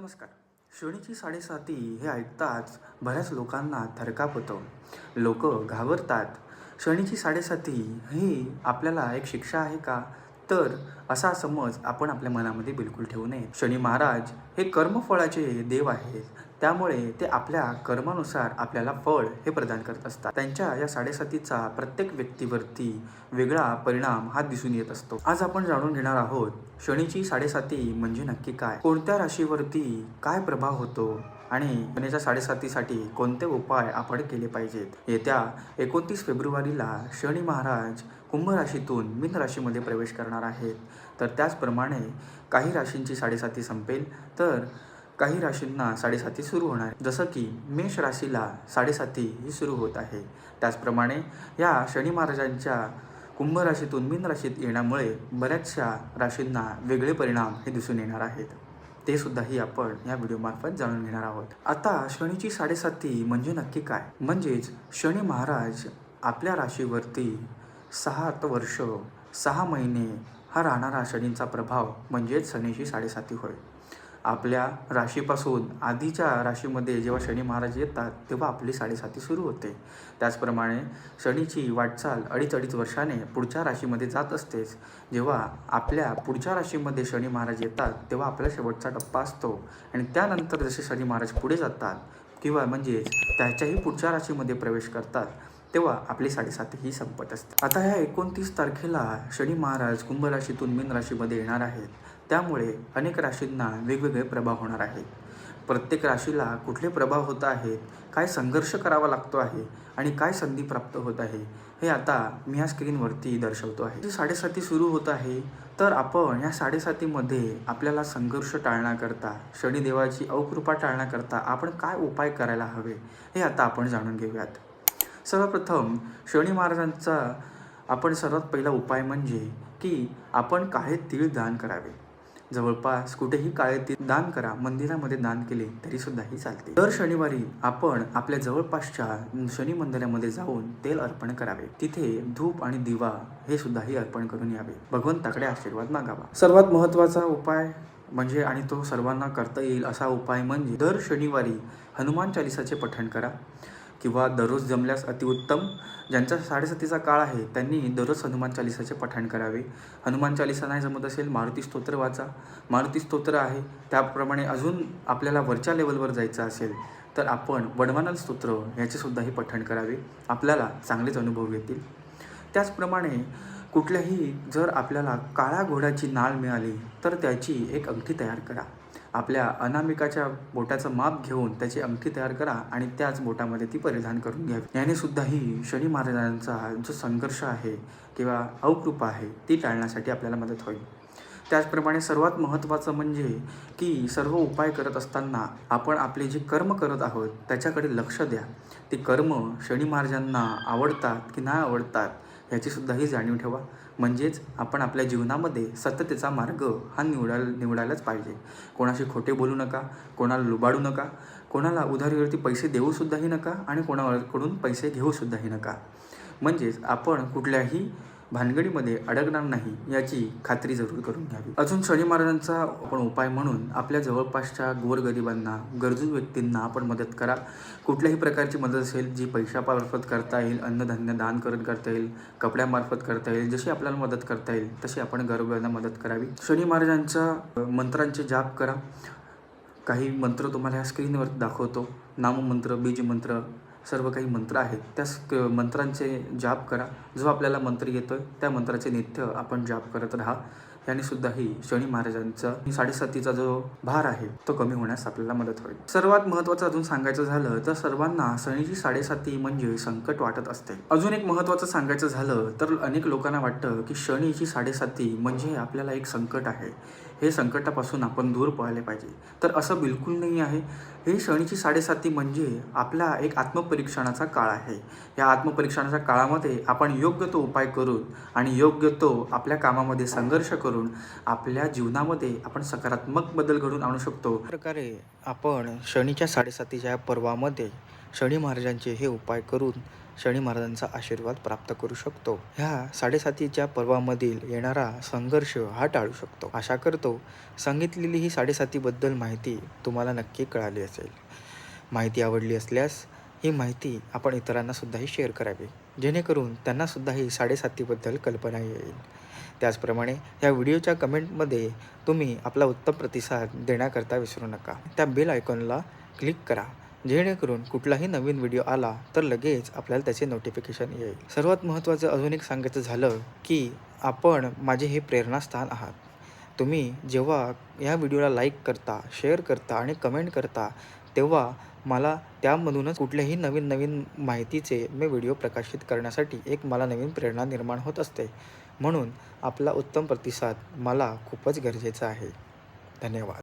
नमस्कार. शनीची साडेसाती हे ऐकताच बऱ्याच लोकांना थरकाप होतं. लोक घाबरतात. शनीची साडेसाती ही आपल्याला एक शिक्षा आहे का? तर असा समज आपण आपल्या मनामध्ये बिलकुल ठेवू नये. शनी महाराज हे कर्मफळाचे देव आहेत. त्यामुळे ते आपल्या कर्मानुसार आपल्याला फळ हे प्रदान करत असतात. त्यांच्या या साडेसातीचा प्रत्येक व्यक्तीवरती वेगळा परिणाम हा दिसून येत असतो. आज आपण जाणून घेणार आहोत शनीची साडेसाती म्हणजे नक्की काय? कोणत्या राशीवरती काय प्रभाव होतो? आणि शनीच्या साडेसातीसाठी कोणते उपाय आपण केले पाहिजेत? येत्या एकोणतीस फेब्रुवारीला शनी महाराज कुंभ राशीतून मीन राशीमध्ये प्रवेश करणार आहेत. तर त्याचप्रमाणे काही राशींची साडेसाती संपेल तर काही राशींना साडेसाती सुरू होणार. जसं की मेष राशीला साडेसाती ही सुरू होत आहे. त्याचप्रमाणे या शनी महाराजांच्या कुंभ राशीतून मीन राशीत येण्यामुळे बऱ्याचशा राशींना वेगळे परिणाम हे दिसून येणार आहेत. ते सुद्धाही आपण या व्हिडिओमार्फत जाणून घेणार आहोत. आता शनीची साडेसाती म्हणजे नक्की काय? म्हणजेच शनी महाराज आपल्या राशीवरती सहा वर्ष सहा महिने हा राहणारा शनींचा प्रभाव म्हणजेच शनीची साडेसाती होय. आपल्या राशीपासून आधीच्या राशीमध्ये जेव्हा शनी महाराज येतात तेव्हा आपली साडेसाती सुरू होते. त्याचप्रमाणे शनीची वाटचाल अडीच अडीच वर्षाने पुढच्या राशीमध्ये जात असतेच. जेव्हा आपल्या पुढच्या राशीमध्ये शनी महाराज येतात तेव्हा आपला शेवटचा टप्पा असतो. आणि त्यानंतर जसे शनी महाराज पुढे जातात किंवा म्हणजेच त्याच्याही पुढच्या राशीमध्ये प्रवेश करतात तेव्हा आपली साडेसाती ही संपत असते. आता ह्या एकोणतीस तारखेला शनी महाराज कुंभ राशीतून मीन राशीमध्ये येणार आहेत. त्यामुळे अनेक राशींना वेगवेगळे प्रभाव होणार आहेत. प्रत्येक राशीला कुठले प्रभाव होत आहेत काय संघर्ष करावा लागतो आहे आणि काय संधी प्राप्त होत आहे हे आता मी या स्क्रीनवरती दर्शवतो आहे. साडेसाती सुरू होत आहे तर आपण या साडेसातीमध्ये आपल्याला संघर्ष टाळण्याकरता शनिदेवाची अवकृपा टाळण्याकरता आपण काय उपाय करायला हवे हे आता आपण जाणून घेऊयात. सर्वप्रथम शनी महाराजांचा आपण सर्वात पहिला उपाय म्हणजे की आपण काही तीळ दान करावे. जवळपास कुठेही काळेतीत दान करा मंदिरामध्ये दान केले तरी सुद्धाही चालते. दर शनिवारी आपण आपल्या जवळपासच्या शनी मंदिरामध्ये जाऊन तेल अर्पण करावे. तिथे धूप आणि दिवा हे सुद्धाही अर्पण करून यावे. भगवंताकडे आशीर्वाद मागावा. सर्वात महत्त्वाचा उपाय म्हणजे आणि तो सर्वांना करता येईल असा उपाय म्हणजे दर शनिवारी हनुमान चालिसाचे पठण करा. किंवा दररोज जमल्यास अतिउत्तम ज्यांचा साडेसातीचा काळ आहे त्यांनी दररोज हनुमान चालिसाचे पठण करावे. हनुमान चालिसा नाही जमत असेल मारुती स्तोत्र वाचा. मारुती स्तोत्र आहे त्याप्रमाणे अजून आपल्याला वरच्या लेवलवर जायचं असेल तर आपण वडवानल स्तोत्र याचे सुद्धाही पठण करावे. आपल्याला चांगलेच अनुभव येतील. त्याचप्रमाणे कुठल्याही जर आपल्याला काळ्या घोड्याची नाळ मिळाली तर त्याची एक अंगठी तयार करा. आपल्या अनामिकाच्या बोटाचं माप घेऊन त्याची अंगठी तयार करा आणि त्याच बोटामध्ये ती परिधान करून घ्यावी. याने सुद्धाही शनी महाराजांचा जो संघर्ष आहे किंवा अवकृपा आहे ती टाळण्यासाठी आपल्याला मदत होईल. त्याचप्रमाणे सर्वात महत्त्वाचं म्हणजे की सर्व उपाय करत असताना आपण आपले जे कर्म करत आहोत त्याच्याकडे लक्ष द्या. ते कर्म शनी महाराजांना आवडतात की नाही आवडतात याची ही जाणीव ठेवा. म्हणजेच आपण आपल्या जीवनामध्ये सत्यतेचा मार्ग हा निवडायला निवडायलाच पाहिजे. कोणाशी खोटे बोलू नका कोणाला लुबाडू नका कोणाला उधारीवरती पैसे देऊसुद्धाही नका आणि कोणाकडून पैसे घेऊसुद्धाही नका. म्हणजेच आपण कुठल्याही भानगडीमध्ये अडकणार नाही याची खात्री जरूर करून घ्यावी. अजून शनी महाराजांचा आपण उपाय म्हणून आपल्या जवळपासच्या गोरगरिबांना गरजू व्यक्तींना आपण मदत करा. कुठल्याही प्रकारची मदत असेल जी पैशामार्फत करता येईल अन्नधान्य दान करत करता येईल कपड्यामार्फत करता येईल जशी आपल्याला मदत करता येईल तशी आपण गरजूंना मदत करावी. शनी महाराजांच्या मंत्रांचे जाप करा. काही मंत्र तुम्हाला ह्या स्क्रीनवर दाखवतो. नाममंत्र बीजमंत्र सर्व काही मंत्र आहेत. त्या मंत्रांचे जाप करा. जो आपल्याला मंत्र आहे त्या मंत्राचे नित्य आपण जाप करत राहा. याने सुद्धाही शनी महाराजांचा साडेसातीचा जो भार आहे तो कमी होण्यास आपल्याला मदत होईल. सर्वात महत्त्वाचं अजून सांगायचं झालं तर सर्वांना शनीची साडेसाती म्हणजे संकट वाटत असते. अजून एक महत्त्वाचं सांगायचं झालं तर अनेक लोकांना वाटतं की शनीची साडेसाती म्हणजे आपल्याला एक संकट आहे. हे संकटापासून आपण दूर पळाले पाहिजे. तर असं बिलकुल नाही आहे. हे शनीची साडेसाती म्हणजे आपला एक आत्मपरीक्षणाचा काळ आहे. या आत्मपरीक्षणाच्या काळामध्ये आपण योग्य तो उपाय करून आणि योग्य तो आपल्या कामामध्ये संघर्ष करून आपल्या जीवनामध्ये आपण सकारात्मक बदल घडून आणू शकतो. प्रकारे आपण शनीच्या साडेसातीच्या पर्वामध्ये शनी महाराजांचे हे उपाय करून शनी महाराजांचा आशीर्वाद प्राप्त करू शकतो. ह्या साडेसातीच्या पर्वामधील येणारा संघर्ष हा टाळू शकतो. आशा करतो सांगितलेली ही साडेसातीबद्दल माहिती तुम्हाला नक्की कळाली असेल. माहिती आवडली असल्यास ही माहिती आपण इतरांना सुद्धाही शेअर करावी. जेणेकरून त्यांनासुद्धा ही साडेसातीबद्दल कल्पना येईल. त्याचप्रमाणे या व्हिडिओच्या कमेंटमध्ये तुम्ही आपला उत्तम प्रतिसाद देण्याकरता विसरू नका. त्या बेल आयकॉनला क्लिक करा. जेणेकरून कुठलाही नवीन व्हिडिओ आला तर लगेच आपल्याला त्याचे नोटिफिकेशन येईल. सर्वात महत्त्वाचं अजून एक सांगायचं झालं की आपण माझे हे प्रेरणास्थान आहात. तुम्ही जेव्हा या व्हिडिओला लाईक करता शेअर करता आणि कमेंट करता तेव्हा मला त्यामधूनच कुठल्याही नवीन नवीन माहितीचे मी व्हिडिओ प्रकाशित करण्यासाठी एक मला नवीन प्रेरणा निर्माण होत असते. म्हणून आपला उत्तम प्रतिसाद मला खूपच गरजेचा आहे. धन्यवाद.